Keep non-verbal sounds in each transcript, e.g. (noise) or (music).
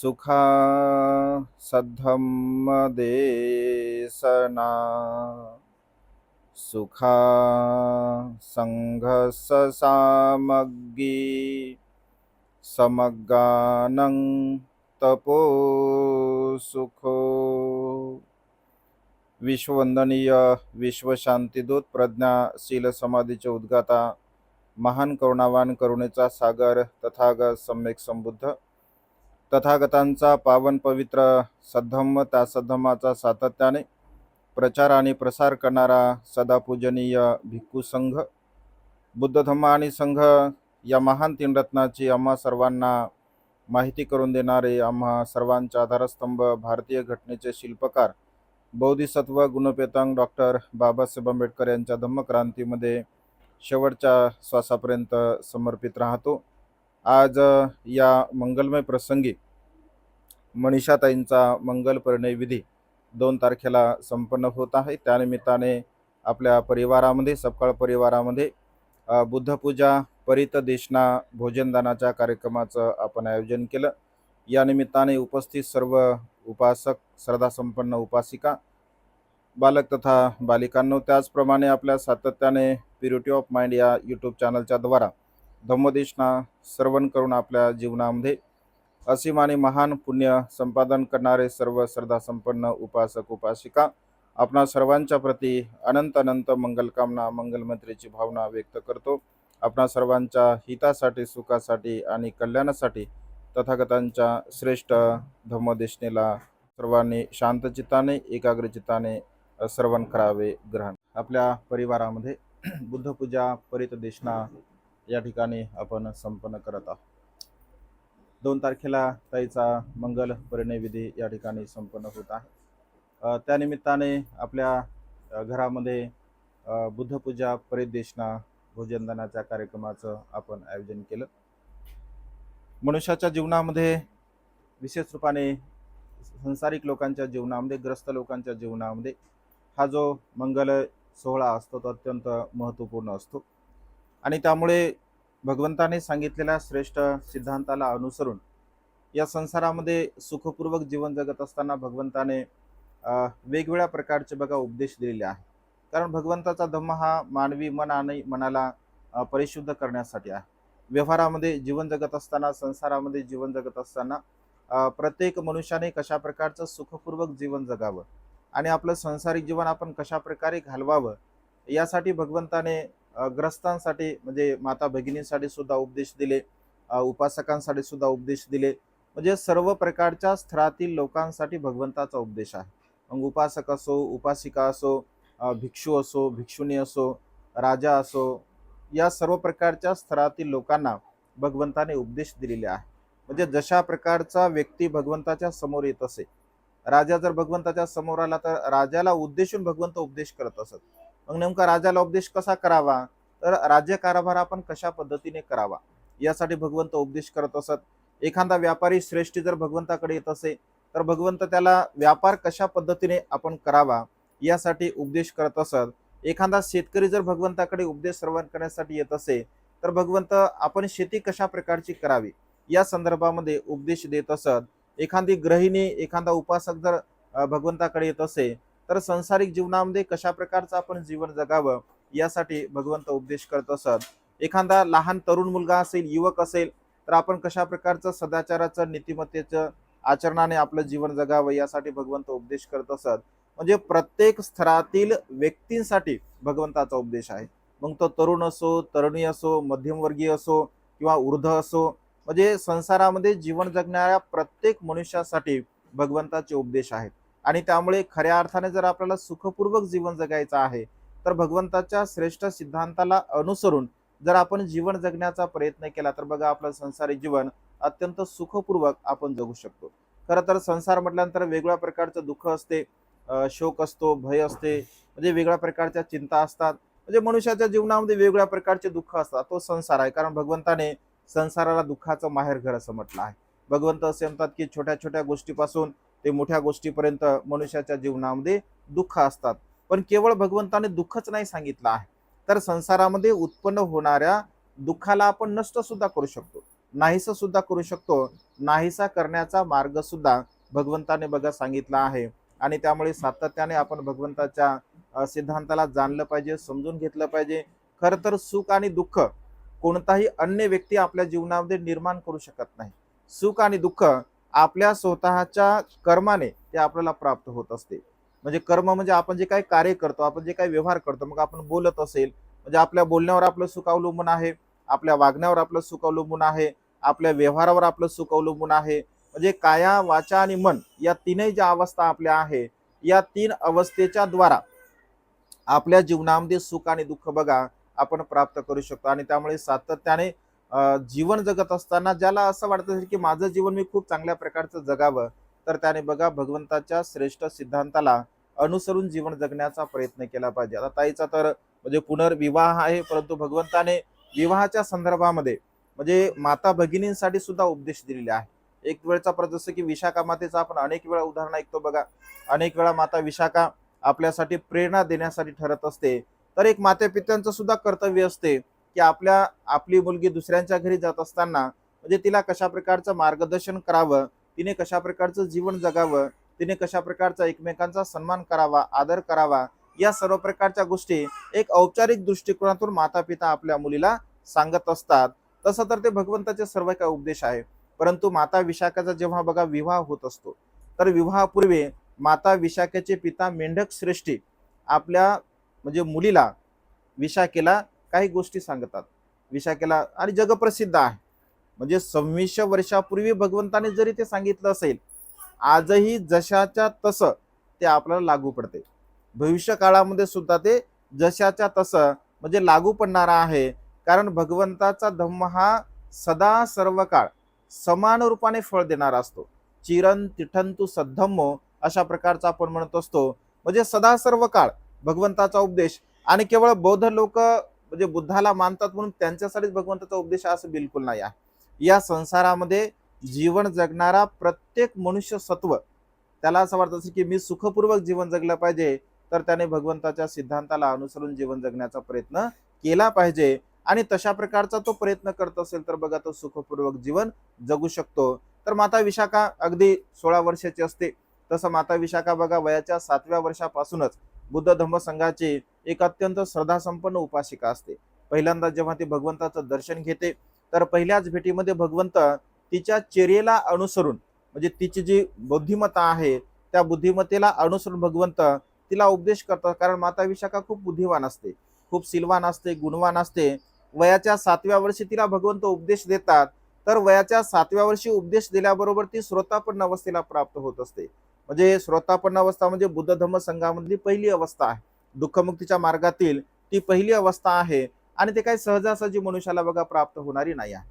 सुखा सद्धम्मदेशना सुखा सङ्घससामग्गी समगानं तपो सुखो। विश्ववंदनीय विश्वशांतीदूत प्रज्ञाशील समाधीचे उद्गाता महान करुणावान करुणेचा सागर तथागत सम्यक संबुद्ध। तथागतांचा पावन पवित्र सद्धम्म त्या सद्धम्माचा सातत्याने प्रचार आणि प्रसार करणारा सदापूजनीय भिक्खू संघ बुद्ध धम्म आणि संघ या महान तीन रत्नाची आम्हा सर्वांना माहिती करून देणारे आम्हा सर्वांचे आधारस्तंभ भारतीय घटनेचे शिल्पकार बौद्धिसत्व गुणपेतांग डॉक्टर बाबासाहेब आंबेडकर यांच्या धम्मक्रांतीमध्ये शेवटच्या श्वासापर्यंत समर्पित राहतो. आज या मंगलमय प्रसंगी मनीषाताईंचा मंगल परिणय विधी दोन तारखेला संपन्न होत आहे. त्यानिमित्ताने आपल्या परिवारामध्ये सपकाळ परिवारामध्ये बुद्धपूजा परित देशना भोजनदानाच्या कार्यक्रमाचं आपण आयोजन केलं. या निमित्ताने उपस्थित सर्व उपासक श्रद्धासंपन्न उपासिका बालक तथा बालिकांनो त्याचप्रमाणे आपल्या सातत्याने प्युरिटी ऑफ माइंड या यूट्यूब चॅनलच्या द्वारा धम्मदेशना श्रवण करून आपल्या जीवनामध्ये असीम आणि महान पुण्य संपादन करणारे सर्व श्रद्धासंपन्न उपासक उपासिका आपणा सर्वांच्या प्रती अनंत अनंत मंगलकामना मंगलमंत्रीची भावना व्यक्त करतो. आपणा सर्वांच्या हितासाठी सुखासाठी आणि कल्याणासाठी तथागतांच्या श्रेष्ठ धम्मदेशनेला सर्वांनी शांतचित्ताने एकाग्रचित्ताने श्रवण करावे ग्रहण. आपल्या परिवारामध्ये बुद्धपूजा परितदेशना या ठिकाणी आपण संपन्न करत आहोत. दोन तारखेला ताईचा मंगल परिणयविधी या ठिकाणी संपन्न होत आहे. त्यानिमित्ताने आपल्या घरामध्ये बुद्धपूजा परिदेशना भोजनदानाच्या कार्यक्रमाचं आपण आयोजन केलं. मनुष्याच्या जीवनामध्ये विशेष रूपाने संसारिक लोकांच्या जीवनामध्ये ग्रस्त लोकांच्या जीवनामध्ये हा जो मंगल सोहळा असतो तो अत्यंत महत्त्वपूर्ण असतो. आणि त्यामुळे भगवंताने सांगितलेल्या श्रेष्ठ सिद्धांताला अनुसरून या संसारामध्ये सुखपूर्वक जीवन जगत असताना भगवंताने वेगवेगळ्या प्रकारचे बघा उपदेश दिलेले आहे कारण भगवंताचा धम्म हा मानवी मन आणि मनाला परिशुद्ध करण्यासाठी आहे. व्यवहारामध्ये जीवन जगत असताना संसारामध्ये जीवन जगत असताना प्रत्येक मनुष्याने कशा प्रकारचं सुखपूर्वक जीवन जगावं आणि आपलं संसारिक जीवन आपण कशा प्रकारे घालवावं यासाठी भगवंताने ग्रस्तांसाठी म्हणजे माता भगिनींसाठी सुद्धा उपदेश दिले उपासकांसाठी सुद्धा उपदेश दिले. म्हणजे सर्व प्रकारच्या स्तरातील लोकांसाठी भगवंताचा उपदेश आहे. मग उपासक असो उपासिका असो भिक्षू असो भिक्षुणी असो राजा असो या सर्व प्रकारच्या स्तरातील लोकांना भगवंताने उपदेश दिलेले आहे. म्हणजे जशा प्रकारचा व्यक्ती भगवंताच्या समोर येत असे राजा जर भगवंताच्या समोर आला तर राजाला उद्देशून भगवंत उपदेश करत असत. मग नेमका राजाला उपदेश कसा करावा? तर राज्यकारभार आपण कशा पद्धतीने करावा? यासाठी भगवंत उपदेश करत असत. एखादा व्यापारी श्रेष्ठी जर भगवंताकडे येत असे तर भगवंत त्याला व्यापार कशा पद्धतीने आपण करावा? यासाठी उपदेश करत असत. एखादा शेतकरी जर भगवंताकडे उपदेश श्रवण करण्यासाठी येत असे तर भगवंत आपण शेती कशा प्रकारची करावी? या संदर्भामध्ये उपदेश देत असत. एखादी ग्रहिणी एखादा उपासक जर भगवंताकडे येत असे तर संसारिक जीवनामध्ये कशा प्रकारचं आपण जीवन जगावं यासाठी भगवंत उपदेश करत असत. एखादा लहान तरुण मुलगा असेल युवक असेल तर आपण कशा प्रकारचं सदाचाराचं नीतिमत्तेचं आचरणाने आपलं जीवन जगावं यासाठी भगवंत उपदेश करत असत. म्हणजे प्रत्येक स्तरातील व्यक्तींसाठी भगवंताचा उपदेश आहे. मग तो तरुण असो तरुणी असो मध्यमवर्गीय असो किंवा वृद्ध असो म्हणजे संसारामध्ये जीवन जगणाऱ्या प्रत्येक मनुष्यासाठी भगवंताचे उपदेश आहेत. आणि त्यामुळे खऱ्या अर्थाने जर आपल्याला सुखपूर्वक जीवन जगायचं आहे तर भगवंताच्या श्रेष्ठ सिद्धांताला अनुसरून जर आपण जीवन जगण्याचा प्रयत्न केला तर बघा आपलं संसारी जीवन अत्यंत सुखपूर्वक आपण जगू शकतो. खरं तर संसार म्हटल्यानंतर वेगवेगळ्या प्रकारचं दुःख असते शोक असतो भय असते म्हणजे वेगळ्या प्रकारच्या चिंता असतात म्हणजे मनुष्याच्या जीवनामध्ये वेगवेगळ्या प्रकारचे दुःख असतात तो संसार आहे. कारण भगवंताने संसाराला दुःखाचं माहेरघर असं म्हटलं आहे. भगवंत असे म्हणतात की छोट्या छोट्या गोष्टीपासून ते मोठ्या गोष्टीपर्यंत मनुष्याच्या जीवनामध्ये दुःख असतात. पण केवळ भगवंताने दुःखच नाही सांगितलं आहे. तर संसारामध्ये उत्पन्न होणाऱ्या दुःखाला आपण नष्ट सुद्धा करू शकतो. नाहीसं सुद्धा करू शकतो. नाहीसा करण्याचा मार्ग सुद्धा भगवंताने बघा सांगितला आहे. आणि त्यामुळे सातत्याने आपण भगवंताच्या सिद्धांताला जाणलं पाहिजे समजून घेतलं पाहिजे. खरं तर सुख आणि दुःख कोणताही अन्य व्यक्ती आपल्या जीवनामध्ये निर्माण करू शकत नाही. सुख आणि दुःख आपल्या स्वतःच्या कर्माने ते आपल्याला प्राप्त होत असते. म्हणजे कर्म म्हणजे आपण जे काही कार्य करतो आपण जे काही व्यवहार करतो मग आपण बोलत असेल म्हणजे आपल्या बोलण्यावर आपलं सुख अवलंबून आहे आपल्या वागण्यावर आपलं सुख अवलंबून आहे आपल्या व्यवहारावर आपलं सुख अवलंबून आहे. म्हणजे काया वाचा आणि मन या तीनही ज्या अवस्था आपल्या आहे या तीन अवस्थेच्या द्वारा आपल्या जीवनामध्ये सुख आणि दुःख बघा आपण प्राप्त करू शकतो. आणि त्यामुळे सातत्याने जीवन जगत असताना ज्याला असं वाटत असेल की माझं जीवन मी खूप चांगल्या प्रकारचं जगावं तर त्याने बघा भगवंताच्या श्रेष्ठ सिद्धांताला अनुसरून जीवन जगण्याचा प्रयत्न केला पाहिजे. आता ताईचा तर म्हणजे पुनर्विवाह आहे परंतु भगवंताने विवाहाच्या संदर्भामध्ये म्हणजे माता भगिनींसाठी सुद्धा उपदेश दिलेले आहे. एक वेळचा परत जसं की विशाखा मातेचं आपण अनेक वेळा उदाहरण ऐकतो बघा. अनेक वेळा माता विशाखा आपल्यासाठी प्रेरणा देण्यासाठी ठरत असते. तर एक माते पित्यांचं सुद्धा कर्तव्य असते. की आपल्या आपली मुलगी दुसऱ्यांच्या घरी जात असताना म्हणजे तिला कशा प्रकारचं मार्गदर्शन करावं तिने कशा प्रकारचं जीवन जगावं तिने कशा प्रकारचा एकमेकांचा सन्मान करावा आदर करावा या सर्व प्रकारच्या गोष्टी एक औपचारिक दृष्टिकोनातून माता पिता आपल्या मुलीला सांगत असतात. तसं तर ते भगवंताचे सर्व काही उपदेश आहे. परंतु माता विशाखाचा जेव्हा बघा विवाह होत असतो तर विवाहापूर्वी माता विशाखेचे पिता मेंढक श्रेष्ठी आपल्या म्हणजे मुलीला विशाखेला काही गोष्टी सांगतात. विशाखेला आणि जगप्रसिद्ध आहे. म्हणजे सव्वीसशे वर्षापूर्वी भगवंताने जरी ते सांगितलं असेल आजही जशाच्या तसं ते आपल्याला लागू पडते. भविष्य काळामध्ये सुद्धा ते जशाच्या तसं म्हणजे लागू पडणारा आहे. कारण भगवंताचा धम्म हा सदा सर्व काळ समान रूपाने फळ देणारा असतो. चिरन तिठंतु सद्धम्मो अशा प्रकारचा आपण म्हणत असतो. म्हणजे सदा सर्व काळ भगवंताचा उपदेश आणि केवळ बौद्ध लोक म्हणजे बुद्धाला मानतात म्हणून त्यांच्यासाठीच भगवंताचा उपदेश असं बिलकुल नाही आहे. या संसारामध्ये जीवन जगणारा प्रत्येक मनुष्य सत्व त्याला असं वाटत असेल की मी सुखपूर्वक जीवन जगलं पाहिजे तर त्याने भगवंताच्या सिद्धांताला अनुसरून जीवन जगण्याचा प्रयत्न केला पाहिजे. आणि तशा प्रकारचा तो प्रयत्न करत असेल तर बघा तो सुखपूर्वक जीवन जगू शकतो. तर माता विशाखा अगदी सोळा वर्षाची असते. तसं माता विशाखा बघा वयाच्या सातव्या वर्षापासूनच बुद्ध धम्म संघाची एक अत्यंत श्रद्धासंपन्न उपासिका असते. पहिल्यांदा जेव्हा ती भगवंताचं दर्शन घेते तर पहिल्याच भेटीमध्ये भगवंत तिच्या चेरेला अनुसरून म्हणजे तिची जी बुद्धिमत्ता आहे त्या बुद्धिमत्तेला अनुसरून भगवंत तिला उपदेश करतात. कारण माता विशाखा खूप बुद्धिवान असते खूप सिलवान असते गुणवान असते. वयाच्या सातव्या वर्षी तिला भगवंत उपदेश देतात तर वयाच्या सातव्या वर्षी उपदेश दिल्याबरोबर ती श्रोतापन्न अवस्थेला प्राप्त होत असते. म्हणजे श्रोतापन्न अवस्था म्हणजे बुद्ध धम्म संघामधली पहिली अवस्था आहे. दुःखमुक्तीच्या मार्गातील ती पहिली अवस्था आहे आणि ते काही सहजासहजी मनुष्याला बघा प्राप्त होणारी नाही आहे.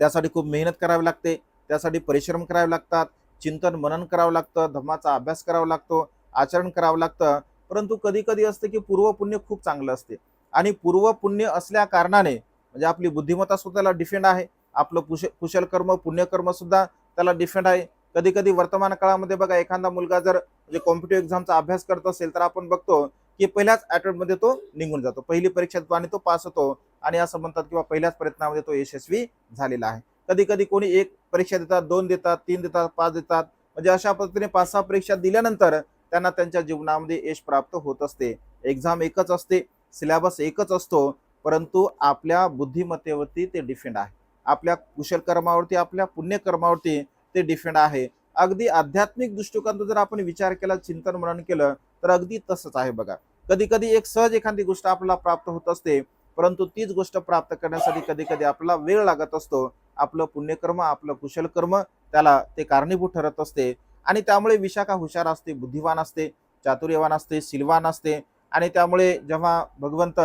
त्यासाठी खूप मेहनत करावी लागते त्यासाठी परिश्रम करावे लागतात चिंतन मनन करावं लागतं धम्माचा अभ्यास करावा लागतो आचरण करावं लागतं. परंतु कधी कधी असते की पूर्वपुण्य खूप चांगलं असते आणि पूर्वपुण्य असल्या कारणाने म्हणजे आपली बुद्धिमत्ता सुद्धा डिफेंड आहे. आपलं कुश कुशल कर्म पुण्यकर्म सुद्धा त्याला डिफेंड आहे. कधी कधी वर्तमान काळामध्ये बघा एखादा मुलगा जर म्हणजे कॉम्पिटेटिव्ह एक्झामचा अभ्यास करत असेल तर आपण बघतो की पहिल्याच अटेम्प्टमध्ये तो निघून जातो. पहिली परीक्षा देतो आणि तो पास होतो आणि असं म्हणतात किंवा पहिल्याच प्रयत्नामध्ये तो यशस्वी झालेला आहे. कधी कधी कोणी एक परीक्षा देतात दोन देतात तीन देतात पाच देतात. म्हणजे अशा पद्धतीने पाच सहा परीक्षा दिल्यानंतर त्यांना त्यांच्या जीवनामध्ये यश प्राप्त होत असते. एक्झाम एकच असते सिलेबस एकच असतो परंतु आपल्या बुद्धिमत्तेवरती ते डिफेंड आहे. आपल्या कुशल कर्मावरती आपल्या पुण्यकर्मावरती ते डिफेंड आहे. अगदी आध्यात्मिक दृष्टिकोनातून जर आपण विचार केला चिंतन मनन केलं तर अगदी तसंच आहे बघा. कधी कधी एक सहज एखादी गोष्ट आपल्याला प्राप्त होत असते परंतु तीच गोष्ट प्राप्त करण्यासाठी कधी कधी आपला वेळ लागत असतो. आपलं पुण्यकर्म आपलं कुशल कर्म त्याला ते कारणीभूत ठरत असते. आणि त्यामुळे विशाखा हुशार असते बुद्धिवान असते चातुर्यवान असते सिलवान असते. आणि त्यामुळे जेव्हा भगवंत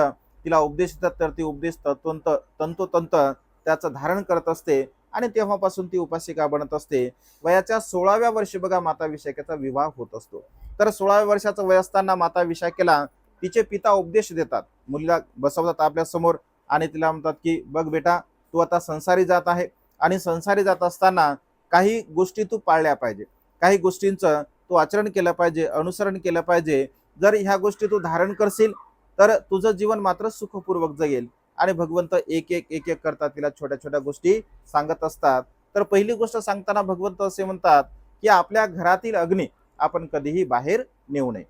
तिला उपदेश देतात तर ती उपदेश तत्वंत तंतोतंत त्याचं धारण करत असते. आणि तेव्हापासून ती उपासिका बनत असते. वयाच्या सोळाव्या वर्षी बघा माता विशाखेचा विवाह होत असतो. तर सोळाव्या वर्षाचं वय असताना माता विशाखेला तिचे पिता उपदेश देतात. मुलीला बसवतात आपल्यासमोर आणि तिला म्हणतात की बघ बेटा तू आता संसारी जात आहे आणि संसारी जात असताना काही गोष्टी तू पाळल्या पाहिजे. काही गोष्टींचं तू आचरण केलं पाहिजे अनुसरण केलं पाहिजे. जर ह्या गोष्टी तू धारण करशील तर तुझं जीवन मात्र सुखपूर्वक जगेल. आणि भगवंत एक एक एक एक करता तिला छोट्या छोट्या गोष्टी सांगत असतात. तर पहिली गोष्ट सांगताना भगवंत असे म्हणतात की आपल्या घरातील अग्नी आपण कधीही बाहेर नेऊ नये.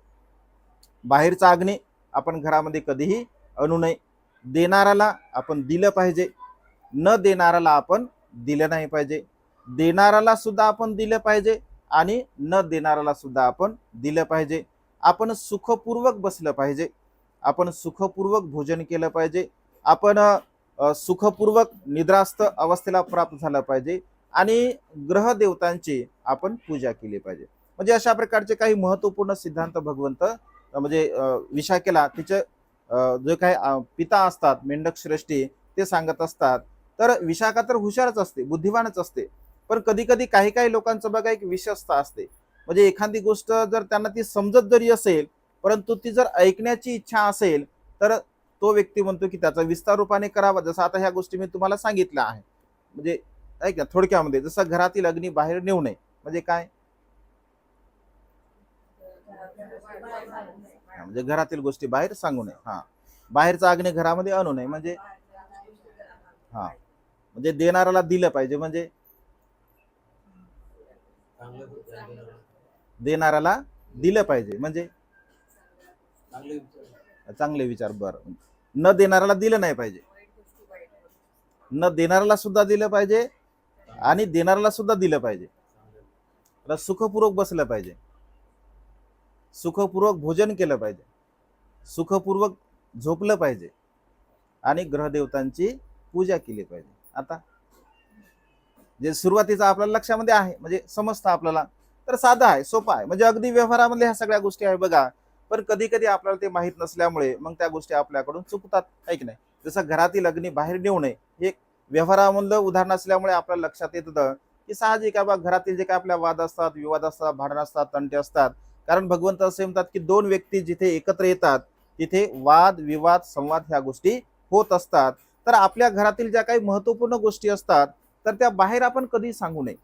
बाहेरचा अग्नी आपण घरामध्ये कधीही आणू नये. देणाऱ्याला आपण दिलं पाहिजे. न देणाऱ्याला आपण दिलं नाही पाहिजे. देणाऱ्याला सुद्धा आपण दिलं पाहिजे आणि न देणाऱ्याला सुद्धा आपण दिलं पाहिजे. आपण सुखपूर्वक बसलं पाहिजे. आपण सुखपूर्वक भोजन केलं पाहिजे. आपण सुखपूर्वक निद्रास्त अवस्थेला प्राप्त झालं पाहिजे आणि ग्रहदेवतांची आपण पूजा केली पाहिजे. म्हणजे अशा प्रकारचे काही महत्त्वपूर्ण सिद्धांत भगवंत म्हणजे विशाखेला तिचे जे काही पिता असतात मेंढक श्रेष्ठी ते सांगत असतात. तर विशाखा तर हुशारच असते बुद्धिवानच असते. पण कधी कधी काही काही लोकांचं बघा एक विशेषता असते. म्हणजे एखादी गोष्ट जर त्यांना ती समजत जरी असेल परंतु ती जर ऐकण्याची इच्छा असेल तर तो व्यक्ती म्हणतो की त्याचा विस्तार रूपाने करावा जसं आता ह्या गोष्टी मी तुम्हाला सांगितल्या आहे म्हणजे ऐक ना थोडक्यामध्ये जसं घरातील अग्नी बाहेर नेऊ नये म्हणजे काय? म्हणजे घरातील गोष्टी बाहेर सांगू नये हा. बाहेरचा अग्नी घरामध्ये आणू नये म्हणजे हा. म्हणजे देणाऱ्याला दिलं पाहिजे म्हणजे देणाऱ्याला दिलं पाहिजे म्हणजे चांगले विचार बर. बरं न देणाऱ्याला दिलं नाही पाहिजे. न देणाऱ्याला सुद्धा दिलं पाहिजे आणि देणाऱ्याला सुद्धा दिलं पाहिजे. त्याला सुखपूर्वक बसलं पाहिजे. सुखपूर्वक भोजन केलं पाहिजे. सुखपूर्वक झोपलं पाहिजे आणि ग्रहदेवतांची पूजा केली पाहिजे. आता जे सुरुवातीचं आपल्याला लक्षामध्ये आहे म्हणजे समजतं आपल्याला तर साधं आहे सोपा आहे. म्हणजे अगदी व्यवहारामध्ये ह्या सगळ्या गोष्टी आहे बघा. पण कधी कधी आपल्याला ते माहीत नसल्यामुळे मग त्या गोष्टी आपल्याकडून चुकतात ऐक नाही? जसं घरातील अग्नी बाहेर नेऊ नये हे व्यवहारामधलं उदाहरण असल्यामुळे आपल्याला लक्षात येत होतं की साहजिक आहे बा घरातील जे काय आपल्या वाद असतात विवाद असतात भांडण असतात तंटे असतात. कारण भगवंत असे म्हणतात की दोन व्यक्ती जिथे एकत्र येतात तिथे वाद विवाद संवाद ह्या गोष्टी होत असतात. तर आपल्या घरातील ज्या काही महत्त्वपूर्ण गोष्टी असतात तर त्या बाहेर आपण कधी सांगू नये.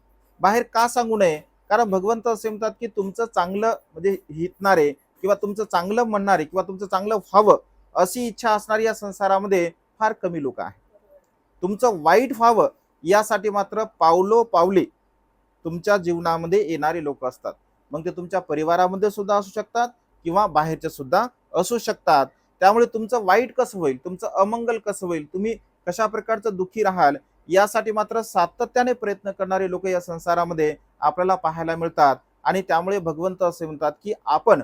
बाहेर का सांगू नये? कारण भगवंत असे म्हणतात की तुमचं चांगलं म्हणजे हितणारे किंवा तुमचं चांगलं म्हणणारे किंवा तुमचं चांगलं व्हावं अशी इच्छा असणारी या संसारामध्ये फार कमी लोक आहेत. तुमचं वाईट व्हावं यासाठी मात्र पावलो पावले तुमच्या जीवनामध्ये येणारे लोक असतात. मग ते तुमच्या परिवारामध्ये सुद्धा असू शकतात किंवा बाहेरचे सुद्धा असू शकतात. त्यामुळे तुमचं वाईट कसं होईल? तुमचं अमंगल कसं होईल? तुम्ही कशा प्रकारचं दुःखी राहाल? यासाठी मात्र सातत्याने प्रयत्न करणारे लोक या संसारामध्ये आपल्याला पाहायला मिळतात. आणि त्यामुळे भगवंत असे म्हणतात की आपण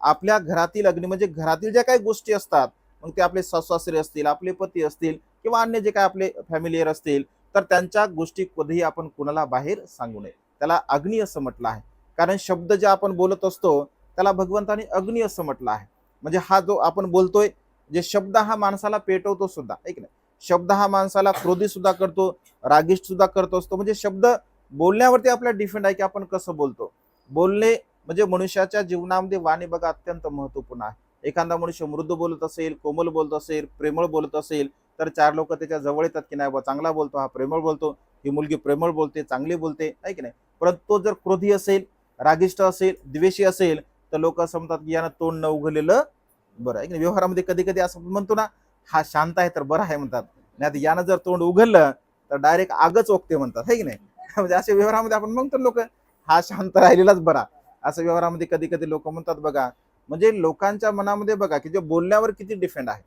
आपल्या घरातील अग्नी म्हणजे घरातील ज्या काही गोष्टी असतात मग ते आपले सासरे असतील आपले पती असतील किंवा अन्य जे काय आपले फॅमिलीयर असतील तर त्यांच्या गोष्टी कधीही आपण कुणाला बाहेर सांगू नये. त्याला अग्नी असं म्हटलं आहे. कारण शब्द जे आपण बोलत असतो त्याला भगवंताने अग्नी असं म्हटलं आहे. म्हणजे हा जो आपण बोलतोय जे शब्द हा माणसाला पेटवतो सुद्धा ऐक नाही? शब्द हा माणसाला क्रोधी सुद्धा करतो रागिष्ट सुद्धा करत असतो. म्हणजे शब्द बोलण्यावरती आपला डिफेंड आहे की आपण कसं बोलतो. बोलणे म्हणजे मनुष्याच्या जीवनामध्ये वाणी बघा अत्यंत महत्त्वपूर्ण आहे. एखादा मनुष्य मृदू बोलत असेल कोमल बोलत असेल प्रेमळ बोलत असेल तर चार लोक त्याच्याजवळ येतात की नाही बा चांगला बोलतो हा प्रेमळ बोलतो ही मुलगी प्रेमळ बोलते चांगली बोलते आहे की नाही? परंतु तो जर क्रोधी असेल रागिष्ट असेल द्वेषी असेल तर लोक असं म्हणतात की यानं तोंड न उघडलेलं बरं आहे की नाही? व्यवहारामध्ये कधी कधी असं म्हणतो ना हा शांत आहे तर बरं आहे म्हणतात. नाही तर यानं जर तोंड उघडलं तर डायरेक्ट आगच ओकते म्हणतात आहे की नाही? (laughs) म्हणजे अशा व्यवहारामध्ये आपण म्हणतो लोक हा शांत राहिलेलाच बरा. असं व्यवहारामध्ये कधी कधी लोक म्हणतात बघा म्हणजे लोकांच्या मनामध्ये बघा की जे बोलण्यावर किती डिफेंड आहे.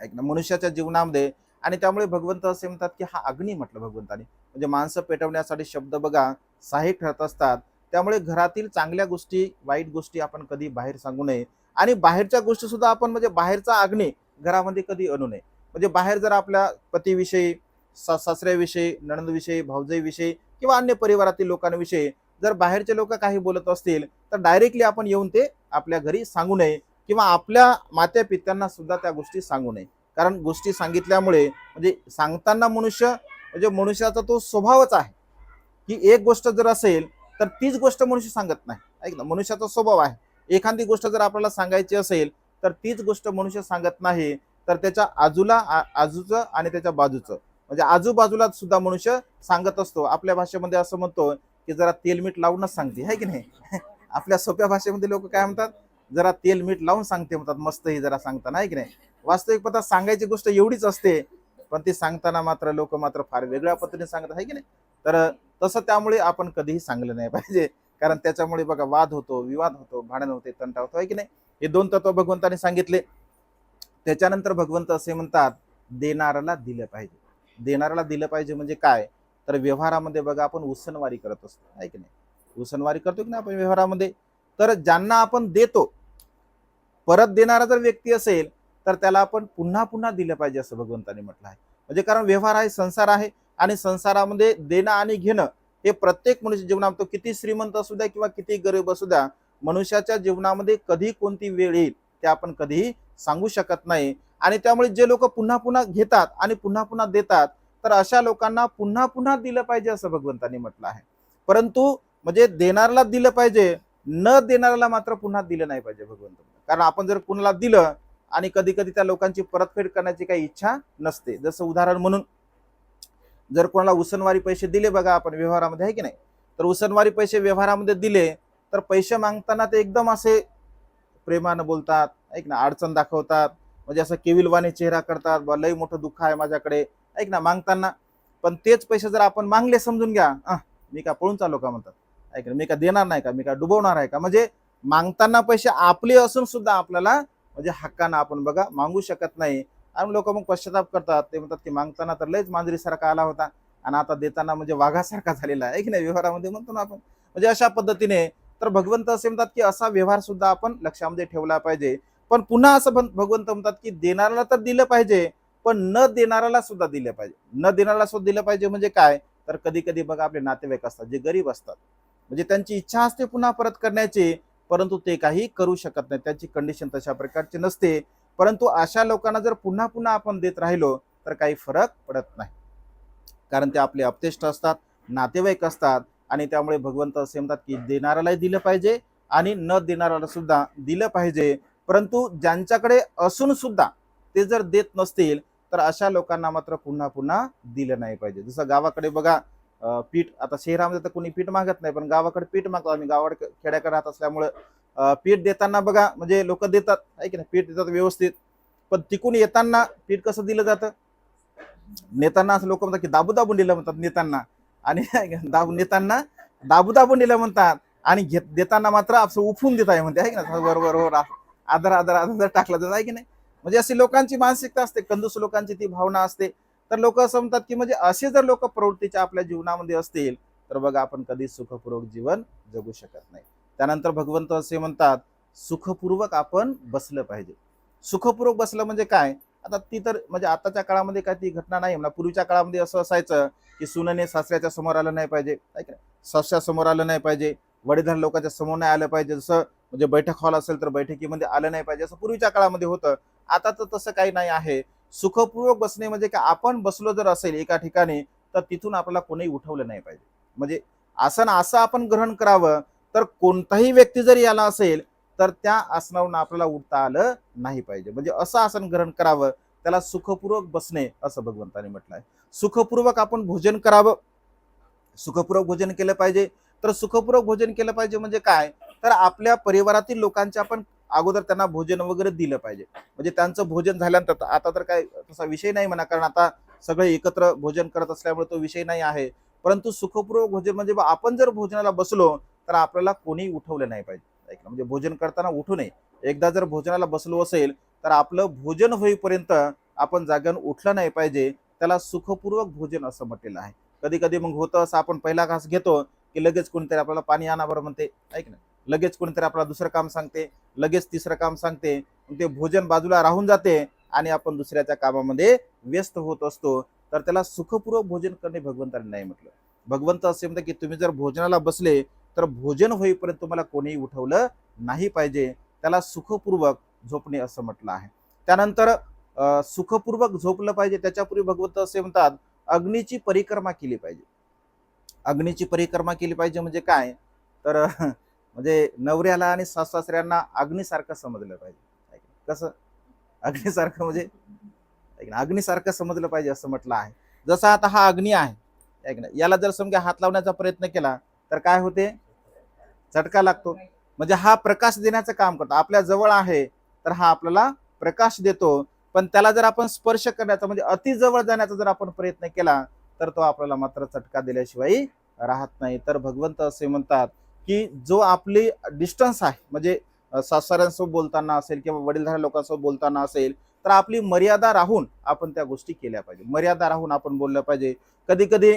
ऐक ना मनुष्याच्या जीवनामध्ये आणि त्यामुळे भगवंत असे म्हणतात की हा अग्नी म्हटलं भगवंताने. म्हणजे माणसं पेटवण्यासाठी शब्द बघा सहाय्यक ठरत असतात. त्यामुळे घरातील चांगल्या गोष्टी वाईट गोष्टी आपण कधी बाहेर सांगू नये. आणि बाहेरच्या गोष्टी सुद्धा आपण म्हणजे बाहेरचा अग्नी घरामध्ये कधी आणू नये. म्हणजे बाहेर जर आपल्या पतीविषयी सा सासऱ्याविषयी नणंदविषयी भावजईविषयी किंवा अन्य परिवारातील लोकांविषयी जर बाहेरचे लोक काही बोलत असतील तर डायरेक्टली आपण येऊन ते आपल्या घरी सांगू नये किंवा आपल्या मात्या पित्यांना सुद्धा त्या गोष्टी सांगू नये. कारण गोष्टी सांगितल्यामुळे म्हणजे सांगताना मनुष्य म्हणजे मनुष्याचा तो स्वभावच आहे. की एक गोष्ट जर असेल तर तीच गोष्ट मनुष्य सांगत नाही. ऐक ना मनुष्याचा स्वभाव आहे. एखादी गोष्ट जर आपल्याला सांगायची असेल तर तीच गोष्ट मनुष्य सांगत नाही तर त्याच्या आजूला आ- आजूचं आणि त्याच्या बाजूचं. म्हणजे आजूबाजूला सुद्धा मनुष्य सांगत असतो. आपल्या भाषेमध्ये असं म्हणतो की जरा तेल मीठ लावूनच सांगते है की नाही? (laughs) आपल्या सोप्या भाषेमध्ये लोक काय म्हणतात? जरा तेल मीठ लावून सांगते म्हणतात मस्त ही जरा सांगताना आहे की नाही? वास्तविक पता सांगायची गोष्ट एवढीच असते पण ती सांगताना मात्र लोक मात्र फार वेगळ्या पद्धतीने सांगत आहे की नाही? तर तसं त्यामुळे आपण कधीही सांगलं नाही पाहिजे कारण त्याच्यामुळे बघा वाद होतो विवाद होतो भांडण होते तंटा होतो आहे की नाही? हे दोन तत्व भगवंताने सांगितले. त्याच्यानंतर भगवंत असे म्हणतात देणाऱ्याला दिलं पाहिजे. देणाऱ्याला दिलं पाहिजे म्हणजे काय? तर व्यवहारामध्ये बघा आपण उसनवारी करत असतो आहे की नाही? उसनवारी करतो की नाही आपण व्यवहारामध्ये? तर ज्यांना आपण देतो परत देणारा जर व्यक्ती असेल तर त्याला आपण पुन्हा पुन्हा दिलं पाहिजे असं भगवंताने म्हटलं आहे. म्हणजे कारण व्यवहार आहे संसार आहे आणि संसारामध्ये देणं आणि घेणं हे प्रत्येक मनुष्य जीवनामध्ये किती श्रीमंत असू द्या किंवा किती गरीब असू द्या मनुष्याच्या जीवनामध्ये कधी कोणती वेळ येईल ते आपण कधीही सांगू शकत नाही. आणि त्यामुळे जे लोक पुन्हा पुन्हा घेतात आणि पुन्हा पुन्हा देतात तर अशा लोकांना पुन्हा पुन्हा दिलं पाहिजे असं भगवंतांनी म्हटलं आहे. परंतु म्हणजे देणाऱ्याला दिलं पाहिजे न देणाऱ्याला मात्र पुन्हा दिलं नाही पाहिजे भगवंत. कारण आपण जर कुणाला दिलं आणि कधी कधी त्या लोकांची परतफेड करण्याची काही इच्छा नसते. जसं उदाहरण म्हणून जर कोणाला उसनवारी पैसे दिले बघा आपण व्यवहारामध्ये आहे की नाही? तर उसनवारी पैसे व्यवहारामध्ये दिले तर पैसे मागताना ते एकदम असे प्रेमानं बोलतात ऐक ना अडचण दाखवतात. म्हणजे असं केविलवाने चेहरा करतात बा लई मोठं दुःख आहे माझ्याकडे. ऐक ना मागताना. पण तेच पैसे जर आपण मागले समजून घ्या. मी का पळून चालू का म्हणतात? ऐक ना मी का देणार नाही का? मी का डुबवणार आहे का? म्हणजे मागताना पैसे आपले असून सुद्धा आपल्याला म्हणजे हक्कानं आपण बघा मागू शकत नाही. आणि लोक मग पश्चाताप करतात. ते म्हणतात की मागताना तर लयच मांजरीसारखा आला होता. आणि आता देताना म्हणजे वाघासारखा झालेला आहे. की नाही व्यवहारामध्ये म्हणतो ना आपण. म्हणजे अशा पद्धतीने तर भगवंत असे म्हणतात की असा व्यवहार सुद्धा आपण लक्षामध्ये ठेवला पाहिजे. पण पुन्हा असं भगवंत म्हणतात की देणाऱ्याला तर दिलं पाहिजे. पण न देणाऱ्याला सुद्धा दिलं पाहिजे. न देणाऱ्याला सुद्धा दिलं पाहिजे म्हणजे काय? तर कधी कधी बघा आपले नातेवाईक असतात जे गरीब असतात. म्हणजे त्यांची इच्छा असते पुन्हा परत करण्याची परंतु ते काही करू शकत नाही त्यांची कंडिशन तशा प्रकारची नसते. परंतु अशा लोकांना जर पुन्हा पुन्हा आपण देत राहिलो तर काही फरक पडत नाही. कारण ते आपले अपतेष्ट असतात नातेवाईक असतात आणि त्यामुळे भगवंत असे म्हणतात की देणाऱ्यालाही दिलं पाहिजे आणि न देणाऱ्याला सुद्धा दिलं पाहिजे. परंतु ज्यांच्याकडे असून सुद्धा ते जर देत नसतील तर अशा लोकांना मात्र पुन्हा पुन्हा दिलं नाही पाहिजे. जसं गावाकडे बघा पीठ आता शहरामध्ये तर कोणी पीठ मागत नाही पण गावाकडे पीठ मागतो आम्ही. गावाकडे खेड्याकडे राहत असल्यामुळं पीठ देताना बघा म्हणजे लोक देतात आहे की नाही? पीठ देतात व्यवस्थित. पण तिकून येताना पीठ कसं दिलं जातं? नेताना असं लोक म्हणतात की दाबू दाबून दिलं म्हणतात नेताना. आणि (laughs) दाबू नेताना दाबू दाबून दिलं म्हणतात. आणि घेत देताना मात्र असं उफून देत आहे म्हणते आहे की ना बरोबर बरोबर आदर आदर आदर टाकला जात आहे की नाही? म्हणजे अशी लोकांची मानसिकता असते कंदूस लोकांची ती भावना असते. तर लोक असं म्हणतात की म्हणजे असे जर लोक प्रवृत्तीच्या आपल्या जीवनामध्ये असतील तर बघा आपण कधी सुखपूर्वक जीवन जगू शकत नाही. त्यानंतर भगवंत असे म्हणतात सुखपूर्वक आपण बसलं पाहिजे. सुखपूर्वक बसलं म्हणजे काय? आता ती तर म्हणजे आताच्या काळामध्ये काय ती घटना नाही म्हणा पूर्वीच्या काळामध्ये असं असायचं की सुनने सासऱ्याच्या समोर आलं नाही पाहिजे का सासऱ्या समोर आलं नाही पाहिजे वडीलधार लोकांच्या समोर नाही आलं पाहिजे. जसं म्हणजे बैठक हॉल असेल तर बैठकीमध्ये आलं नाही पाहिजे असं पूर्वीच्या काळामध्ये होतं. आता तर तसं काही नाही आहे. सुखपूर्वक बसणे म्हणजे का आपण बसलो जर असेल एका ठिकाणी तर तिथून आपल्याला कोणीही उठवलं नाही पाहिजे. म्हणजे आसन असं आपण ग्रहण करावं तर कोणताही व्यक्ती जरी आला असेल तर त्या आसनावरून आपल्याला उठता आलं नाही पाहिजे. म्हणजे असं आसन ग्रहण करावं त्याला सुखपूर्वक बसणे असं भगवंताने म्हटलं आहे सुखपूर्वक आपण भोजन करावं. सुखपूर्वक भोजन केलं पाहिजे. तर सुखपूर्वक भोजन केलं पाहिजे म्हणजे काय? तर आपल्या परिवारातील लोकांचे आपण अगोदर त्यांना भोजन वगैरे दिलं पाहिजे. म्हणजे त्यांचं भोजन झाल्यानंतर आता तर काय तसा विषय नाही म्हणा कारण आता सगळे एकत्र भोजन करत असल्यामुळे तो विषय नाही आहे. परंतु सुखपूर्वक भोजन म्हणजे आपण जर भोजनाला बसलो तर आपल्याला कोणी उठवलं नाही पाहिजे. म्हणजे भोजन करताना उठू नये. एकदा जर भोजनाला बसलो असेल तर आपलं भोजन होईपर्यंत आपण जाग्यानं उठलं नाही पाहिजे. त्याला सुखपूर्वक भोजन असं म्हटलेलं आहे. कधी कधी मग होतं असं आपण पहिला घास घेतो की लगेच कोणीतरी आपल्याला पाणी आणा बरं म्हणते. ऐक ना. लगेच कोणीतरी आपल्याला दुसरं काम सांगते लगेच तिसरं काम सांगते ते भोजन बाजूला राहून जाते आणि आपण दुसऱ्याच्या कामामध्ये व्यस्त होत असतो. तर त्याला सुखपूर्वक भोजन करणे भगवंताने नाही म्हटलं. भगवंत असे म्हणतात की तुम्ही जर भोजनाला बसले तर भोजन होईपर्यंत तुम्हाला कोणीही उठवलं नाही पाहिजे. त्याला सुखपूर्वक झोपणे असं म्हटलं आहे. त्यानंतर सुखपूर्वक झोपलं पाहिजे त्याच्यापूर्वी भगवंत असे म्हणतात अग्नीची परिक्रमा केली पाहिजे. अग्नीची परिक्रमा केली पाहिजे म्हणजे काय? तर म्हणजे नवऱ्याला आणि सासऱ्यांना अग्नीसारखं समजलं पाहिजे. कसं? अग्नीसारखं म्हणजे ऐक अग्नीसारखं समजलं पाहिजे असं म्हटलं आहे. जसा आता हा अग्नी आहे ना याला जर समजा हात लावण्याचा प्रयत्न केला तर काय होते? झटका लागतो. म्हणजे हा प्रकाश देण्याचं काम करतो. आपल्या जवळ आहे तर हा आपल्याला प्रकाश देतो. पण त्याला जर आपण स्पर्श करण्याचा म्हणजे अति जवळ जाण्याचा जर आपण प्रयत्न केला तर तो आपल्याला मात्र चटका दिल्याशिवाय राहत नाही. तर भगवंत असे म्हणतात की जो आपली डिस्टन्स आहे म्हणजे सासऱ्यांसोबत बोलताना असेल किंवा वडीलधाऱ्या लोकांसोबत बोलताना असेल तर आपली मर्यादा राहून आपण त्या गोष्टी केल्या पाहिजे. मर्यादा राहून आपण बोललं पाहिजे. कधी कधी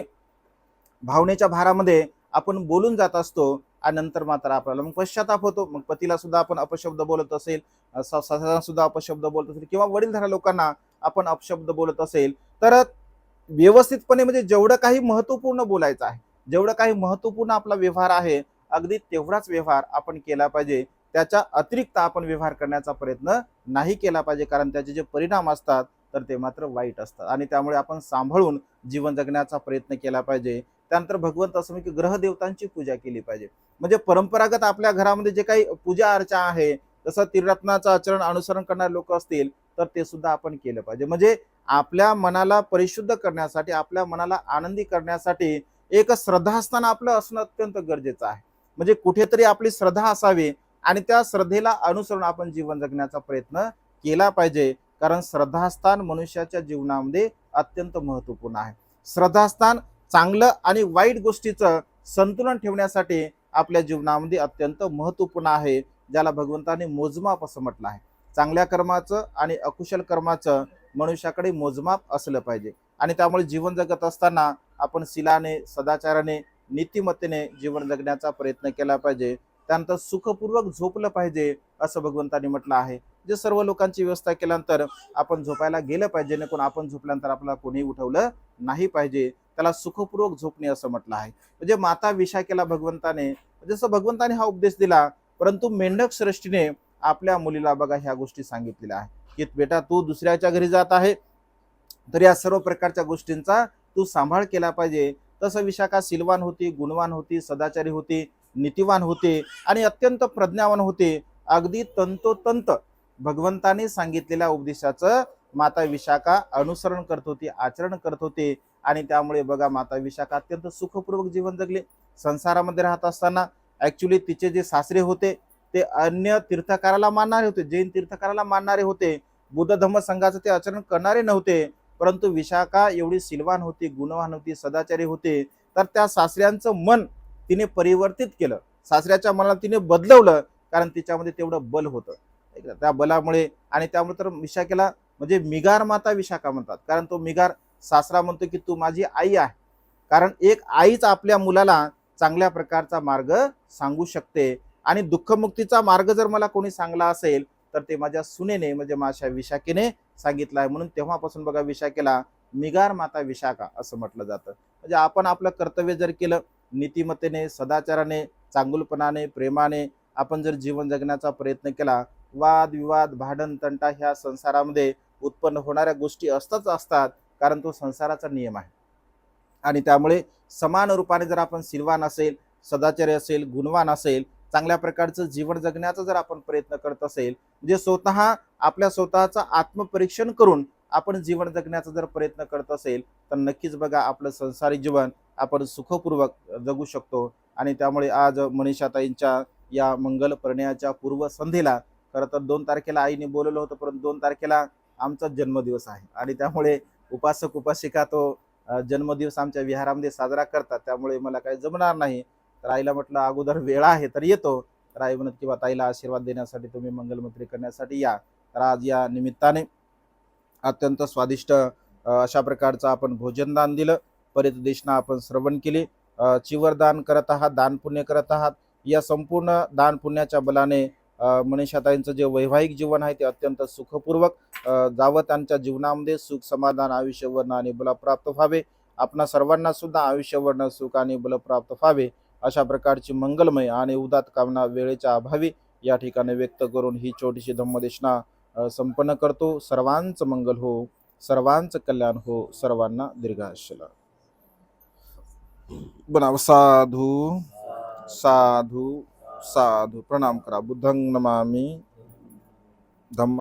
भावनेच्या भारामध्ये आपण बोलून जात असतो आणि नंतर मात्र आपल्याला मग पश्चाताप होतो. मग पतीला सुद्धा आपण अपशब्द बोलत असेल सा- सासऱ्यांना सुद्धा अपशब्द बोलत असेल किंवा वडीलधाऱ्या लोकांना आपण अपशब्द बोलत असेल तर व्यवस्थितपणे म्हणजे जेवढं काही महत्त्वपूर्ण बोलायचं आहे जेवढं काही महत्त्वपूर्ण आपला व्यवहार आहे अगदी तेवढाच व्यवहार आपण केला पाहिजे. त्याच्या अतिरिक्त आपण व्यवहार करण्याचा प्रयत्न नाही केला पाहिजे. कारण त्याचे जे परिणाम असतात तर ते मात्र वाईट असतात. आणि त्यामुळे आपण सांभाळून जीवन जगण्याचा प्रयत्न केला पाहिजे. त्यानंतर भगवंत असं म्हणजे की ग्रहदेवतांची पूजा केली पाहिजे. म्हणजे परंपरागत आपल्या घरामध्ये जे काही पूजा अर्चा आहे जसं त्रिरत्नाचं आचरण अनुसरण करणारे लोक असतील तर ते सुद्धा आपण केलं पाहिजे. म्हणजे आपल्या मनाला परिशुद्ध करण्यासाठी आपल्या मनाला आनंदी करण्यासाठी एक श्रद्धास्थान आपलं असणं अत्यंत गरजेचं आहे. म्हणजे कुठेतरी आपली श्रद्धा असावी आणि त्या श्रद्धेला अनुसरून आपण जीवन जगण्याचा प्रयत्न केला पाहिजे. कारण श्रद्धास्थान मनुष्याच्या जीवनामध्ये अत्यंत महत्त्वपूर्ण आहे. श्रद्धास्थान चांगलं आणि वाईट गोष्टीचं संतुलन ठेवण्यासाठी आपल्या जीवनामध्ये अत्यंत महत्त्वपूर्ण आहे ज्याला भगवंताने मोजमाप असं म्हटलं आहे. चांगल्या कर्माचं आणि अकुशल कर्माचं मनुष्याकडे मोजमाप असलं पाहिजे. आणि त्यामुळे जीवन जगत असताना आपण शिलाने सदाचाराने नीतिमत्तेने जीवन जगण्याचा प्रयत्न केला पाहिजे. त्यानंतर सुखपूर्वक झोपलं पाहिजे असं भगवंताने म्हटलं आहे. जे सर्व लोकांची व्यवस्था केल्यानंतर आपण झोपायला गेलं पाहिजे जेणेकरून आपण झोपल्यानंतर आपल्याला कोणी उठवलं नाही पाहिजे. त्याला सुखपूर्वक झोपणे असं म्हटलं आहे. म्हणजे माता विषा केला भगवंताने जसं भगवंताने हा उपदेश दिला परंतु मेंढक श्रेष्ठीने आपल्या मुलीला बघा ह्या गोष्टी सांगितलेल्या आहे की बेटा तू दुसऱ्याच्या घरी जात आहे तर या सर्व प्रकारच्या गोष्टींचा तू सांभाळ केला पाहिजे. तसं विशाखा सिलवान होती गुणवान होती सदाचारी होती नीतिवान होते आणि अत्यंत प्रज्ञावान होते. अगदी तंतोतंत भगवंताने सांगितलेल्या उपदेशाचं माता विशाखा अनुसरण करत होती आचरण करत होते. आणि त्यामुळे बघा माता विशाखा अत्यंत सुखपूर्वक जीवन जगले. संसारामध्ये राहत असताना ऍक्च्युली तिचे जे सासरे होते ते अन्य तीर्थकाराला मानणारे होते. जैन तीर्थकाराला मानणारे होते. बुद्ध धम्म संघाचं ते आचरण करणारे नव्हते. परंतु विशाखा एवढी सिलवान होती गुणवान होती सदाचारी होते तर त्या सासऱ्यांचं मन तिने परिवर्तित केलं. सासऱ्याच्या मनाला तिने बदलवलं कारण तिच्यामध्ये तेवढं बल होतं. त्या बलामुळे आणि त्यामुळे तर विशाखेला म्हणजे मिगार माता विशाखा म्हणतात. कारण तो मिगार सासरा म्हणतो की तू माझी आई आहे. कारण एक आईच आपल्या मुलाला चांगल्या प्रकारचा मार्ग सांगू शकते. आणि दुःखमुक्तीचा मार्ग जर मला कोणी सांगला असेल तर ते माझ्या सुनेने म्हणजे माझ्या विशाखेने सांगितलं आहे. म्हणून तेव्हापासून बघा विशाखेला मिगार माता विशाखा असं म्हटलं जातं. म्हणजे आपण आपलं कर्तव्य जर केलं नीतिमत्तेने सदाचाराने चांगुलपणाने प्रेमाने आपण जर जीवन जगण्याचा प्रयत्न केला वाद विवाद भांडण तंटा ह्या संसारामध्ये उत्पन्न होणाऱ्या गोष्टी असताच असतात कारण तो संसाराचा नियम आहे. आणि त्यामुळे समान रूपाने जर आपण सिलवान असेल सदाचारी असेल गुणवान असेल चांगल्या प्रकारचं जीवन जगण्याचा जर आपण प्रयत्न करत असेल म्हणजे स्वतः आपल्या स्वतःचं आत्मपरीक्षण करून आपण जीवन जगण्याचा जर प्रयत्न करत असेल तर नक्कीच बघा आपलं संसारिक जीवन आपण सुखपूर्वक जगू शकतो. आणि त्यामुळे आज मनीषाताईंच्या या मंगल प्रणयाच्या पूर्वसंध्येला खरं तर दोन तारखेला आईने बोलवलं होतं परंतु दोन तारखेला आमचा जन्मदिवस आहे. आणि त्यामुळे उपासक उपासिका तो जन्मदिवस आमच्या विहारामध्ये साजरा करतात. त्यामुळे मला काही जमणार नाही. तर आईला म्हटलं अगोदर वेळ आहे तर येतो. तर आई म्हणत किंवा ताईला आशीर्वाद देण्यासाठी तुम्ही मंगलमंत्री करण्यासाठी या. तर आज या निमित्ताने अत्यंत स्वादिष्ट अशा प्रकारचं आपण भोजनदान दिलं. परितदेशना आपण श्रवण केली. चिवरदान करत आहात दान पुण्य करत आहात. या संपूर्ण दान पुण्याच्या बलाने अ, मनीषाताईंचं जे वैवाहिक जीवन आहे ते अत्यंत सुखपूर्वक जावं त्यांच्या जीवनामध्ये सुख समाधान आयुष्यवर्ण आणि बल प्राप्त व्हावे. आपणा सर्वांना सुद्धा आयुष्यवर्ण सुख आणि बलप्राप्त व्हावे. अशा प्रकारची मंगलमय आणि उदात कामना वेळेच्या अभावी या ठिकाणी व्यक्त करून ही छोटीशी धम्मदेशना संपन्न करतो. सर्वांचं मंगल हो सर्वांचं कल्याण हो सर्वांना दीर्घायुष्य. बनाव साधू साधू साधू प्रणाम करा. बुद्धंग नमामी. धम्म